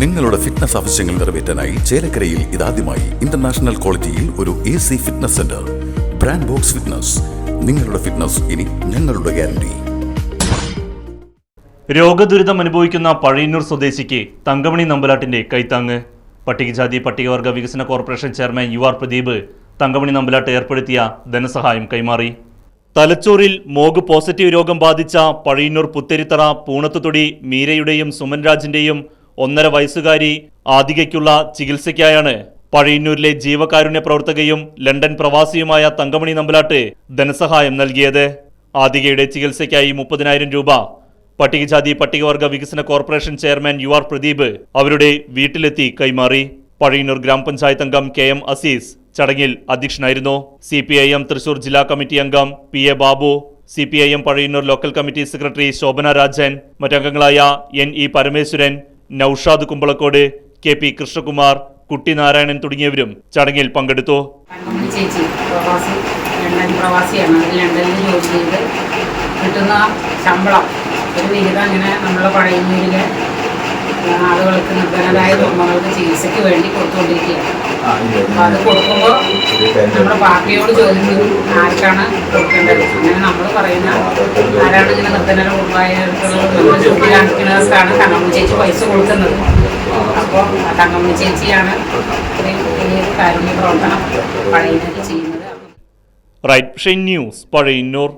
നിങ്ങളുടെ ഫിറ്റ്നസ് ആവശ്യങ്ങൾ നിറവേറ്റാനായി ചേലക്കരയിൽ ഇതാദ്യമായി ഇന്റർനാഷണൽ ക്വാളിറ്റിയിൽ ഒരു A C fitness centre brand box fitness നിങ്ങളുടെ ഫിറ്റ്നസ് ഇനി ഞങ്ങളുടെ ഗ്യാരണ്ടി രോഗദുരിതം അനുഭവിക്കുന്ന പഴയന്നൂർ സ്വദേശിക്ക് തങ്കമണി നമ്പലാട്ടിന്റെ കൈത്താങ്ങ്. പട്ടികജാതി പട്ടികവർഗ വികസന corporation chairman U R Pradeep Thankamani Nambalat ഏർപ്പെടുത്തിയ ധനസഹായം കൈമാറി. തലച്ചോറിൽ മോഗ് പോസിറ്റീവ് രോഗം ബാധിച്ച പഴയന്നൂർ പുത്തരിത്തറ പൂണത്തുതൊടി മീരയുടെയും സുമൻ രാജിന്റെയും ഒന്നര വയസ്സുകാരി ആദികയ്ക്കുള്ള ചികിത്സയ്ക്കായാണ് പഴയന്നൂരിലെ ജീവകാരുണ്യ പ്രവർത്തകയും ലണ്ടൻ പ്രവാസിയുമായ തങ്കമണി നമ്പലാട്ട് ധനസഹായം നൽകിയത്. ആദികയുടെ ചികിത്സയ്ക്കായി മുപ്പതിനായിരം രൂപ. പട്ടികജാതി പട്ടികവർഗ വികസന corporation chairman U R Pradeep അവരുടെ വീട്ടിലെത്തി കൈമാറി. പഴയന്നൂർ ഗ്രാമപഞ്ചായത്ത് അംഗം കെ എം അസീസ് ചടങ്ങിൽ അധ്യക്ഷനായിരുന്നു. C P I M Thrissur ജില്ലാ കമ്മിറ്റി അംഗം P A Babu C P I M Pazhayannur local committee secretary Shobhana Rajan മറ്റംഗങ്ങളായ N E Parameswaran Noushad Kumbalakode K P Krishnakumar Kuttinarayanan തുടങ്ങിയവരും ചടങ്ങിൽ പങ്കെടുത്തു. ചേച്ചി പ്രവാസി ലണ്ടൻ പ്രവാസിയാണ്. ലണ്ടനിൽ ജോലി ചെയ്ത് കിട്ടുന്ന ശമ്പളം ഒരു വിഹിതം ഇങ്ങനെ നമ്മളെ പഴയന്നൂരിലെ ആ, ആളുകൾക്ക് നിർധനരായ കുടുംബങ്ങൾക്ക് ചികിത്സയ്ക്ക് വേണ്ടി കൊടുത്തുകൊണ്ടിരിക്കുകയാണ്. അപ്പോൾ അത് കൊടുക്കുമ്പോൾ നമ്മുടെ പാർട്ടിയോട് ചോദിക്കും ആർക്കാണ് കൊടുക്കേണ്ടത്? അങ്ങനെ നമ്മൾ പറയുന്ന ആരാണ് ഇങ്ങനെ നിർധനര കുടുംബായവർക്കുള്ളത് നമ്മൾ തങ്ങമ്മ ചേച്ചി പൈസ കൊടുക്കുന്നത്. അപ്പോൾ തങ്ങമ്മ ചേച്ചിയാണ് ഈ കാരുണ്യ പ്രവർത്തനം പഴയ ചെയ്യുന്നത്. Right news Pazhayannur.